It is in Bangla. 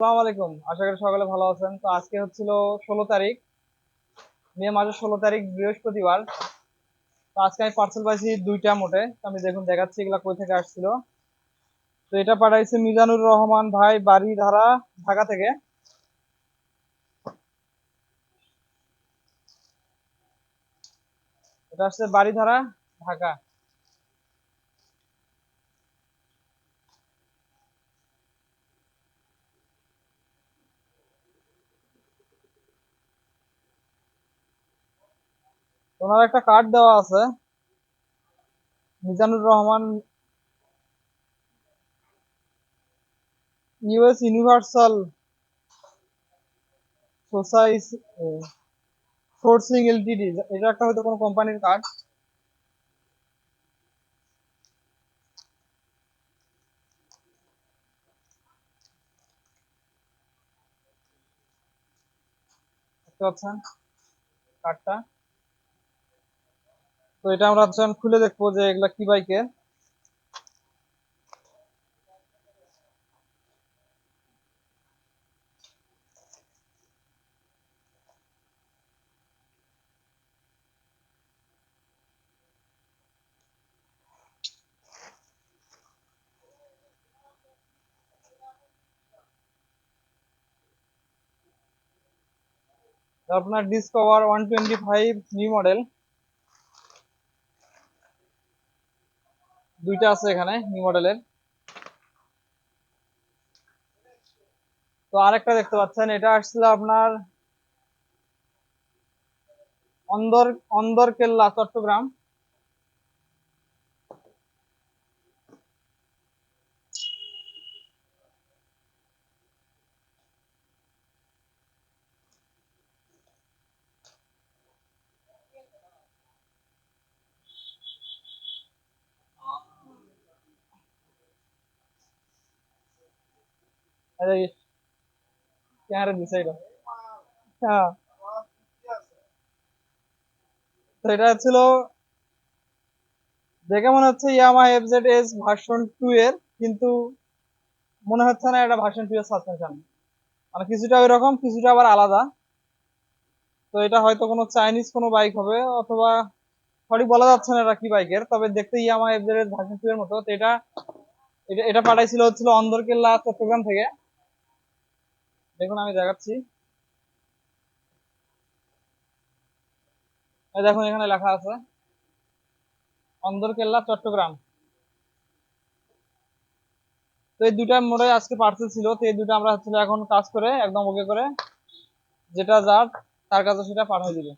আলাইকুম। আশা করি সকালে ভালো আছেন। তো আজকে হচ্ছিল ষোলো তারিখ। মে মাসের ষোলো তারিখ, বৃহস্পতিবার। তো আজকে আমি পার্সেল পাইছি দুইটা মোটে। আমি দেখুন, দেখাচ্ছি এগুলা কই থেকে আসছিল। তো এটা পাঠাইছে মিজানুর রহমান ভাই বাড়ি ধারা ঢাকা থেকে। এটা আসছে বাড়ি ধারা ঢাকা। ওনার একটা কার্ড দেওয়া আছে। Mizanur Rahman US universal society sourcing LTD এটা একটা হয়তো কোনো কোম্পানির কার্ড কার্ডটা তো এটা আমরা এখন খুলে দেখব যে এগুলা কি বাইকের আপনার Discover one twenty five new model দুইটা আছে এখানে নিউ মডেলের তো আরেকটা দেখতে পাচ্ছেন, এটা আসছিল আপনার অন্দর অন্দর কেল্লা চট্টগ্রাম। এই ক্যামেরা দিছে এটা হ্যাঁ তো এটা ছিল দেখে মনে হচ্ছে ইয়ামা এস ভার্সন টু এর কিন্তু মনে হচ্ছে না এটা ভার্সন টু এর সাসপেনশন মানে কিছুটা ওই রকম কিছুটা আবার আলাদা। তো এটা হয়তো কোনো চাইনিজ কোনো বাইক হবে, অথবা সঠিক বলা যাচ্ছে না এটা কি বাইকের তবে দেখতে Yamaha F Z S version two এর মতো। তো এটা এটা পাঠাইছিল হচ্ছিল অন্দরকেল্লা চট্টগ্রাম থেকে। দেখুন, আমি দেখাচ্ছি। দেখুন, এখানে লেখা আছে, অন্দরকেল্লা, চট্টগ্রাম। তো এই দুটা মোড়ে আজকে পার্সেল ছিল, তো এই দুটো আমরা হচ্ছিল এখন কাজ করে, একদম ওকে করে, যেটা যার, তার কাছে সেটা পাঠিয়ে দিবে।